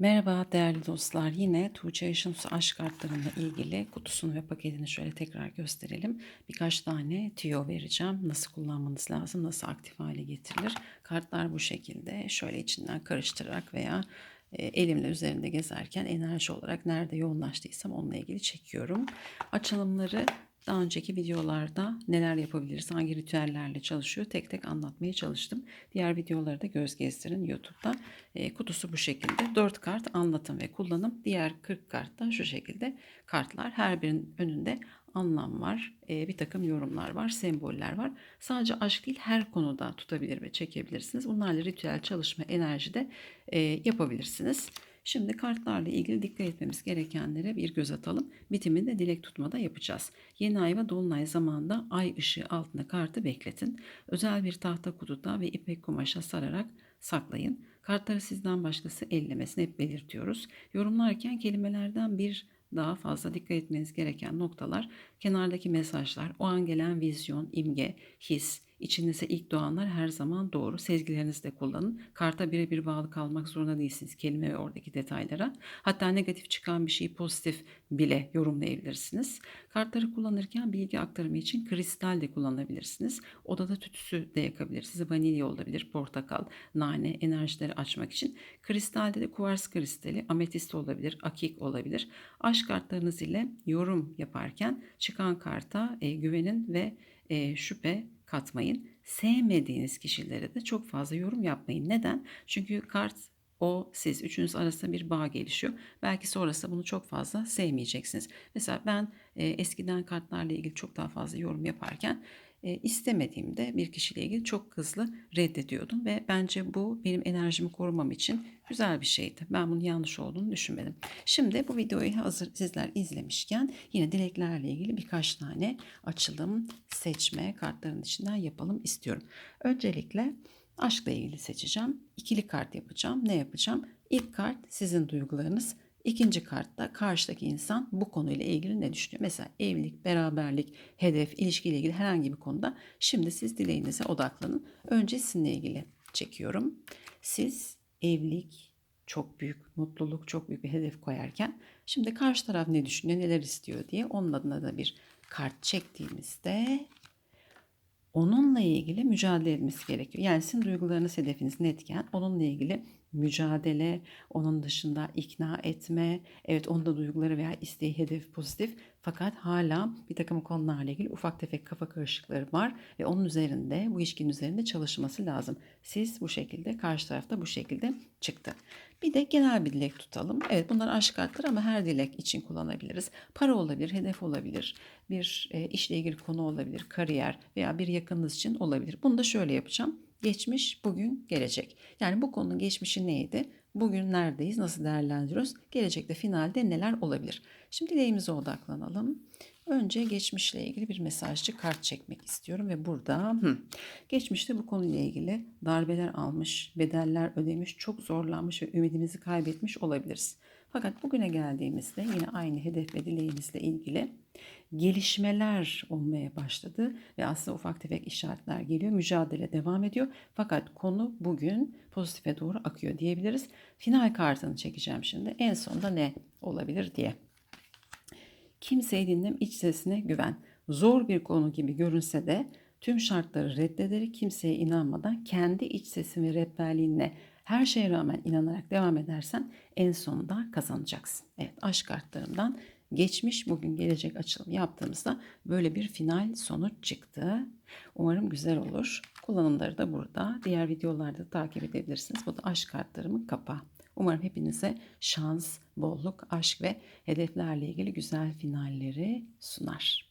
Merhaba değerli dostlar. Yine Tuğçe Yaşınsu aşk kartlarıyla ilgili kutusunu ve paketini şöyle tekrar gösterelim. Birkaç tane tüyo vereceğim. Nasıl kullanmanız lazım, nasıl aktif hale getirilir. Kartlar bu şekilde şöyle içinden karıştırarak veya e, elimle üzerinde gezerken enerji olarak nerede yoğunlaştıysam onunla ilgili çekiyorum. Açılımları daha önceki videolarda neler yapabiliriz, hangi ritüellerle çalışıyor tek tek anlatmaya çalıştım. Diğer videoları da göz gezdirin YouTube'da. E, kutusu bu şekilde. 4 kart anlatım ve kullanım. Diğer 40 kart da şu şekilde kartlar. Her birinin önünde anlam var, e, bir takım yorumlar var, semboller var. Sadece aşk değil her konuda tutabilir ve çekebilirsiniz. Bunlarla ritüel çalışma, enerji de e, yapabilirsiniz. Şimdi kartlarla ilgili dikkat etmemiz gerekenlere bir göz atalım. Bitiminde dilek tutmada yapacağız. Yeni ay ve dolunay zamanında ay ışığı altında kartı bekletin. Özel bir tahta kutuda ve ipek kumaşa sararak saklayın. Kartları sizden başkası ellemesini hep belirtiyoruz. Yorumlarken kelimelerden bir daha fazla dikkat etmeniz gereken noktalar kenardaki mesajlar, o an gelen vizyon, imge, his, İçinizde ilk doğanlar her zaman doğru. Sezgilerinizi de kullanın. Karta birebir bağlı kalmak zorunda değilsiniz kelime ve oradaki detaylara. Hatta negatif çıkan bir şeyi pozitif bile yorumlayabilirsiniz. Kartları kullanırken bilgi aktarımı için kristal de kullanabilirsiniz. Odada tütsü de yakabilirsiniz. Vanilya olabilir, portakal, nane, enerjileri açmak için. Kristalde de kuvars kristali, ametist olabilir, akik olabilir. Aşk kartlarınız ile yorum yaparken çıkan karta e, güvenin ve e, şüphe katmayın. Sevmediğiniz kişilere de çok fazla yorum yapmayın. Neden? Çünkü kart o siz üçünüz arasında bir bağ gelişiyor. Belki sonrasında bunu çok fazla sevmeyeceksiniz. Mesela ben e, eskiden kartlarla ilgili çok daha fazla yorum yaparken e, istemediğimde bir kişiyle ilgili çok hızlı reddediyordum ve bence bu benim enerjimi korumam için güzel bir şeydi. Ben bunun yanlış olduğunu düşünmedim. Şimdi bu videoyu hazır sizler izlemişken yine dileklerle ilgili birkaç tane açılım, seçme kartların içinden yapalım istiyorum. Öncelikle aşkla ilgili seçeceğim. İkili kart yapacağım. Ne yapacağım? İlk kart sizin duygularınız. İkinci kartta karşıdaki insan bu konuyla ilgili ne düşünüyor? Mesela evlilik, beraberlik, hedef, ilişkiyle ilgili herhangi bir konuda şimdi siz dileğinize odaklanın. Önce sizinle ilgili çekiyorum. Siz evlilik, çok büyük mutluluk, çok büyük bir hedef koyarken şimdi karşı taraf ne düşünüyor, neler istiyor diye onun adına da bir kart çektiğimizde onunla ilgili mücadele etmesi gerekiyor. Yani sizin duygularınız hedefiniz netken onunla ilgili mücadele, onun dışında ikna etme, evet onda duyguları veya isteği hedef pozitif fakat hala bir takım konularla ilgili ufak tefek kafa karışıkları var ve onun üzerinde bu ilişkinin üzerinde çalışması lazım. Siz bu şekilde karşı tarafta bu şekilde çıktı. Bir de genel bir dilek tutalım. Evet bunlar aşk kartları ama her dilek için kullanabiliriz. Para olabilir, hedef olabilir, bir e, işle ilgili konu olabilir, kariyer veya bir yakınınız için olabilir. Bunu da şöyle yapacağım. Geçmiş, bugün, gelecek. Yani bu konunun geçmişi neydi? Bugün neredeyiz? Nasıl değerlendiriyoruz? Gelecekte finalde neler olabilir? Şimdi dileğimize odaklanalım. Önce geçmişle ilgili bir mesajcı kart çekmek istiyorum ve burada hı, geçmişte bu konuyla ilgili darbeler almış, bedeller ödemiş, çok zorlanmış ve ümidimizi kaybetmiş olabiliriz. Fakat bugüne geldiğimizde yine aynı hedef ve dileğimizle ilgili gelişmeler olmaya başladı ve aslında ufak tefek işaretler geliyor. Mücadele devam ediyor. Fakat konu bugün pozitife doğru akıyor diyebiliriz. Final kartını çekeceğim şimdi. En sonunda ne olabilir diye. Kimseyi dinlem, iç sesine güven. Zor bir konu gibi görünse de tüm şartları reddederek kimseye inanmadan kendi iç sesin ve rehberliğinle her şeye rağmen inanarak devam edersen en sonunda kazanacaksın. Evet aşk kartlarımdan geçmiş bugün gelecek açılım yaptığımızda böyle bir final sonuç çıktı. Umarım güzel olur. Kullanımları da burada. Diğer videolarda takip edebilirsiniz. Bu da aşk kartlarımın kapağı. Umarım hepinize şans, bolluk, aşk ve hedeflerle ilgili güzel finalleri sunar.